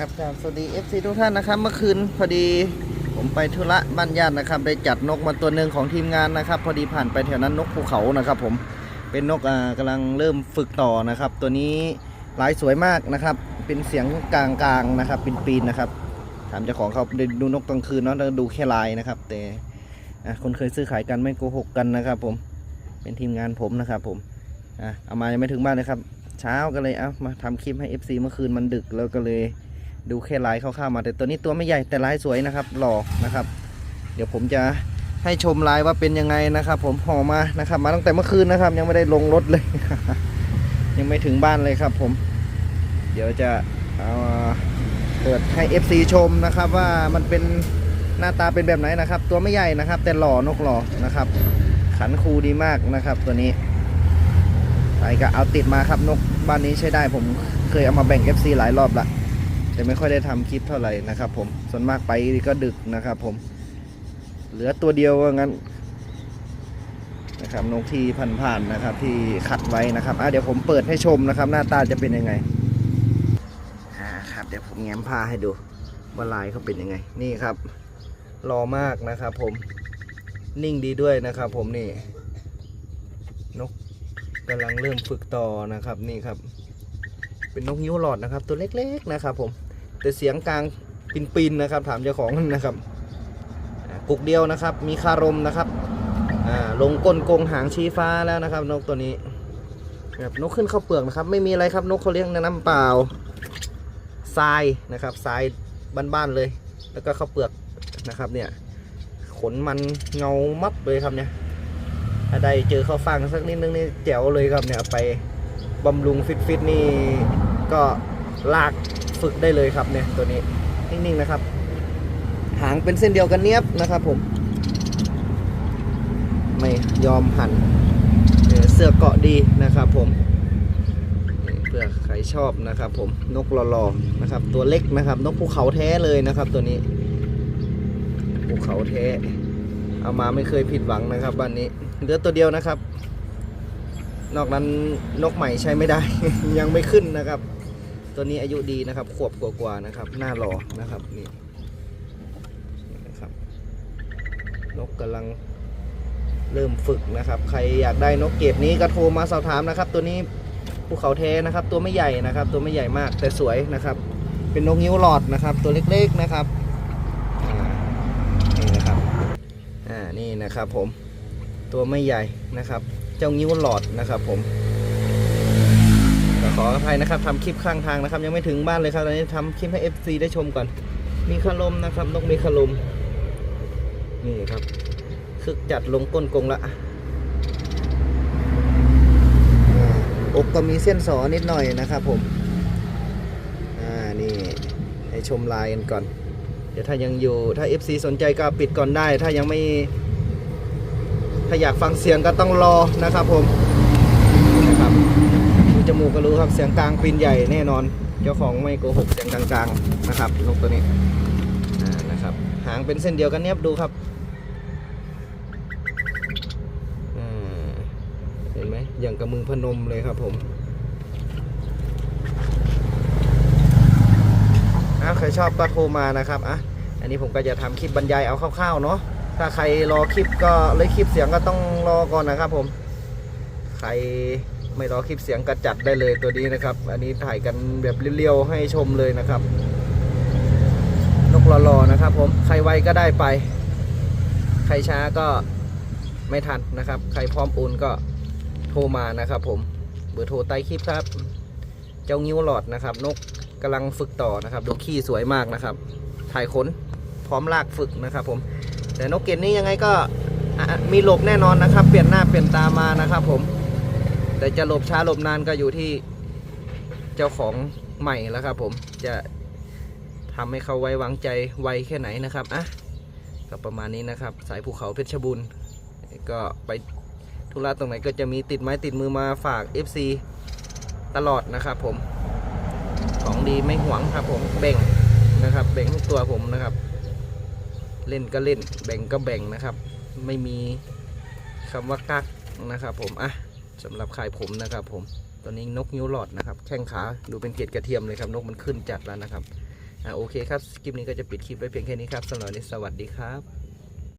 ครับสวัสดี FC ทุกท่านนะครับ เมื่อคืนพอดีผมไปธุระบ้านญาตินะครับ ได้จัดนกมาตัวหนึ่งของทีมงานนะครับ พอดีผ่านไปแถวนั้นนกภูเขานะครับ ผมเป็นนกอ่ากำลังเริ่มฝึกต่อนะครับ ตัวนี้ลายสวยมากนะครับ เป็นเสียงกลางๆนะครับเป็นปีนนะครับ ถามเจ้าของเขาดูนกกลางคืนเนาะดูแค่ลายนะครับ แต่คนเคยซื้อขายกันไม่โกหกกันนะครับ ผมเป็นทีมงานผมนะครับผมอะเอามายังไม่ถึงบ้านเลยครับ เช้าก็เลยเอามาทำคลิปให้ FC เมื่อคืนมันดึกแล้วก็เลย ดูแค่ลายคร่าวๆมาแต่ตัวนี้ตัวไม่ใหญ่แต่ลายสวยนะครับ หล่อนะครับ เดี๋ยวผมจะให้ชมลายว่าเป็นยังไงนะครับ ผมห่อมานะครับ มาตั้งแต่เมื่อคืนนะครับ ยังไม่ได้ลงรถเลย ยังไม่ถึงบ้านเลยครับ ผม เดี๋ยวจะเอาเปิดให้ FC ชมนะครับ ว่ามันเป็นหน้าตาเป็นแบบไหนนะครับ ตัวไม่ใหญ่นะครับ แต่หล่อนกหล่อนะครับ ขันคูดีมากนะครับ ตัวนี้ไปก็เอาติดมาครับนกบ้านนี้ใช้ได้ผมเคยเอามาแบ่ง FC หลายรอบละ แต่ไม่ค่อยได้ทำคลิปเท่าไหร่นะครับผมส่วนมากไปก็ดึกนะครับผม เหลือตัวเดียวว่างั้นนะครับนกที่ผ่านๆนะครับ ที่ขัดไว้นะครับอะเดี๋ยวผมเปิดให้ชมนะครับ หน้าตาจะเป็นยังไงอ่าครับ เดี๋ยวผมแง้มผ้าให้ดูว่าลายเขาเป็นยังไง นี่ครับรอมากนะครับผมนิ่งดีด้วยนะครับ ผมนี่ นกกำลังเริ่มฝึกต่อนะครับ นี่ครับ เป็นนกยิ้วหลอดนะครับ ตัวเล็กๆนะครับ ผม แต่เสียงกลางปินๆนนะครับ ถามเจ้าของนะครับกุกเดียวนะครับ มีคารมนะครับลงก้นกงหางชี้ฟ้าแล้วนะครับ นกตัวนี้แบบนกขึ้นข้าวเปลือกนะครับ ไม่มีอะไรครับนกเขาเลี้ยงในน้ำเปล่าทรายนะครับทรายบ้านๆเลย แล้วก็ข้าวเปลือกนะครับ เนี่ย ขนมันเงามัดเลยครับเนี่ยถ้าได้เจอข้าวฟังสักนิดนึงนี่แจ๋วเลยครับเนี่ยไปบำรุงฟิตฟิตๆนี่ก็ลาก ฝึกได้เลยครับเนี่ยตัวนี้นิ่งๆนะครับ หางเป็นเส้นเดียวกันเนียบนะครับผม ไม่ยอมหันเเสื้อเกาะดีนะครับผมเพื่อใครชอบนะครับผมนกหล่อๆนะครับ ตัวเล็กนะครับ นกภูเขาแท้เลยนะครับ ตัวนี้ภูเขาแท้ เอามาไม่เคยผิดหวังนะครับบ้านนี้เหลือตัวเดียวนะครับ นอกนั้นนกใหม่ใช้ไม่ได้ ยังไม่ขึ้นนะครับ ตัวนี้อายุดีนะครับ ขวบกว่าๆนะครับ หน้ารอนะครับนี่นะครับนกกำลังเริ่มฝึกนะครับ ใครอยากได้นกเก็บนี้ก็โทรมาสอบถามนะครับ ตัวนี้ภูเขาแท้นะครับ ตัวไม่ใหญ่นะครับ ตัวไม่ใหญ่มากแต่สวยนะครับ เป็นนกนิ้วหลอดนะครับ ตัวเล็กๆนะครับนี่นะครับอ่านี่นะครับผมตัวไม่ใหญ่นะครับ เจ้างิ้วหลอดนะครับผม ขออภัยนะครับทำคลิปข้างทางนะครับ ยังไม่ถึงบ้านเลยครับตอนนี้ทำคลิปให้ FC ได้ชมก่อน มีคารมนะครับนกมีคารมนี่ครับคึกจัดลงก้นกงละอกก็มีเส้นสอนิดหน่อยนะครับผม อ่า นี่ให้ชมลายกันก่อน เดี๋ยวถ้ายังอยู่ ถ้า FC สนใจก็ปิดก่อนได้ ถ้ายังไม่ ถ้าอยากฟังเสียงก็ต้องรอนะครับผม ก็รู้ครับเสียงกลางปีนใหญ่แน่นอน เจ้าของไม่โกหกเสียงกลางๆนะครับนกตัวนี้นะครับหางเป็นเส้นเดียวกันเนี้ยดูครับอ่าเห็นไหมอย่างกับมือพนมเลยครับผมอใครชอบก็โทรมานะครับอะอันนี้ผมก็จะทำคลิปบรรยายเอาคร่าวๆเนาะถ้าใครรอคลิปก็เลยคลิปเสียงก็ต้องรอก่อนนะครับผม ใคร ไม่รอคลิปเสียงก็จัดได้เลยตัวนี้นะครับ อันนี้ถ่ายกันแบบเรียวๆให้ชมเลยนะครับนกหล่อๆนะครับ ผมใครไวก็ได้ไป ใครช้าก็ไม่ทันนะครับ ใครพร้อมโอนก็โทรมานะครับผมเบอร์โทรใต้คลิปครับ เจ้างิ้วหลอดนะครับ นกกำลังฝึกต่อนะครับ ดูขี้สวยมากนะครับ ถ่ายขนพร้อมลากฝึกนะครับ ผม แต่นกเกตนี้ยังไงก็มีหลบแน่นอนนะครับ เปลี่ยนหน้าเปลี่ยนตามานะครับ ผม แต่จะหลบช้าหลบนานก็อยู่ที่เจ้าของใหม่แล้วครับผมจะทำให้เขาไว้วางใจไวแค่ไหนนะครับอะก็ประมาณนี้นะครับ สายภูเขาเพชรบูรณ์ก็ไปธุระตรงไหนก็จะมีติดไม้ติดมือมาฝาก FC ตลอดนะครับผมของดีไม่หวงครับผมแบ่งนะครับ แบ่งทุกตัวผมนะครับ เล่นก็เล่นแบ่งก็แบ่งนะครับ ไม่มีคำว่ากักนะครับผมอะ สำหรับขายผมนะครับ ผมตอนนี้นกนิ้วหลอดนะครับ แข้งขาดูเป็นเกล็ดกระเทียมเลยครับ นกมันขึ้นจัดแล้วนะครับอ่าโอเคครับคลิปนี้ก็จะปิดคลิปไว้เพียงแค่นี้ครับสำหรับวันนี้สวัสดีครับ